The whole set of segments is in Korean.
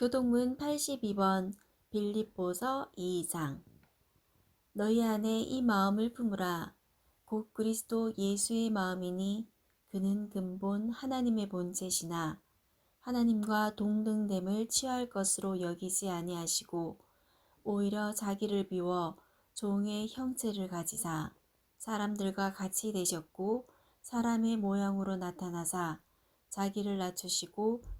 교동문 82번 빌립보서 2장. 너희 안에 이 마음을 품으라. 곧 그리스도 예수의 마음이니 그는 근본 하나님의 본체시나 하나님과 동등됨을 취할 것으로 여기지 아니하시고 오히려 자기를 비워 종의 형체를 가지사 사람들과 같이 되셨고 사람의 모양으로 나타나사 자기를 낮추시고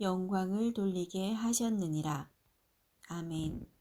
영광을 돌리게 하셨느니라. 아멘.